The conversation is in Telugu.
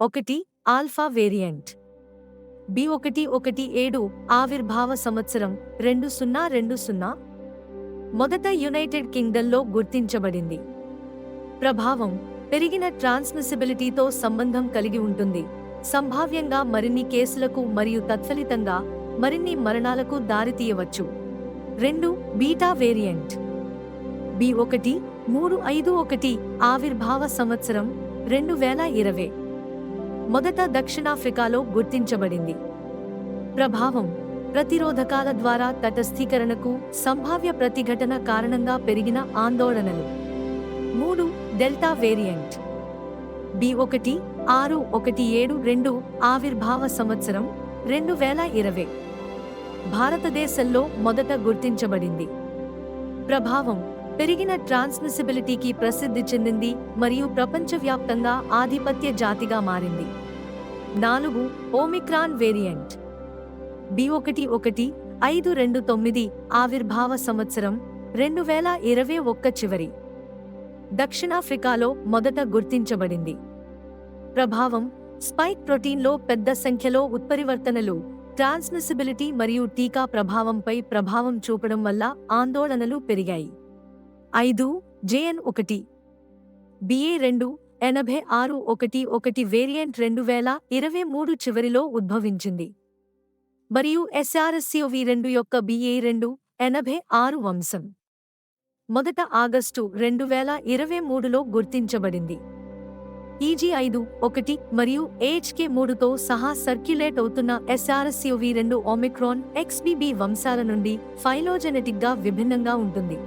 ఒకటి ఆల్ఫా వేరియంట్. బి ఒకటి ఒకటి ఏడు ఆవిర్భావ సంవత్సరం రెండు సున్నా రెండు సున్నా. మొదట యునైటెడ్ కింగ్డమ్లో గుర్తించబడింది. ప్రభావం పెరిగిన ట్రాన్స్మిసిబిలిటీతో సంబంధం కలిగి ఉంటుంది. సంభావ్యంగా మరిన్ని కేసులకు మరియు తత్ఫలితంగా మరిన్ని మరణాలకు దారితీయవచ్చు రెండు బీటా వేరియంట్. బి ఒకటి మూడు ఐదు ఒకటి ఆవిర్భావ సంవత్సరం రెండు వేల ఇరవై. మొదట దక్షిణాఫ్రికాలో గుర్తించబడింది. ప్రభావం ప్రతిరోధకాల ద్వారా తటస్థీకరణకు సంభావ్య ప్రతిఘటన కారణంగా పెరిగిన ఆందోళనలు. మూడు డెల్టా వేరియంట్. బి ఒకటి ఆరు ఒకటి ఏడు రెండు ఆవిర్భావ సంవత్సరం రెండు వేల ఇరవై. భారతదేశంలో మొదట గుర్తించబడింది. ప్రభావం పెరిగిన ట్రాన్స్మిసిబిలిటీకి ప్రసిద్ధి చెందింది మరియు ప్రపంచవ్యాప్తంగా ఆధిపత్య జాతిగా మారింది. నాలుగు ఓమిక్రాన్ వేరియంట్. బి ఒకటి ఒకటి ఐదు రెండు తొమ్మిది ఆవిర్భావ సంవత్సరం రెండు వేల ఇరవై ఒక్క చివరి. దక్షిణాఫ్రికాలో మొదట గుర్తించబడింది. ప్రభావం స్పైక్ ప్రోటీన్లో పెద్ద సంఖ్యలో ఉత్పరివర్తనలు ట్రాన్స్మిసిబిలిటీ మరియు టీకా ప్రభావంపై ప్రభావం చూపడం వల్ల ఆందోళనలు పెరిగాయి. ఐదు జేఎన్ ఒకటి. బిఏ రెండు ఎనభై ఆరు ఒకటి ఒకటి వేరియంట్ రెండు వేల ఇరవై మూడు చివరిలో ఉద్భవించింది. మరియు ఎస్ఆర్ఎస్సిఓవి రెండు యొక్క బిఏ రెండు ఎనభై ఆరు వంశం. మొదట ఆగస్టు రెండు వేల ఇరవై మూడులో గుర్తించబడింది. ఈజీ ఐదు ఒకటి మరియు ఏహెచ్కే మూడుతో సహా సర్క్యులేట్ అవుతున్న ఎస్ఆర్ఎస్యువి రెండు ఒమిక్రాన్ ఎక్స్బిబి వంశాల నుండి ఫైలోజెనెటిక్గా విభిన్నంగా ఉంటుంది.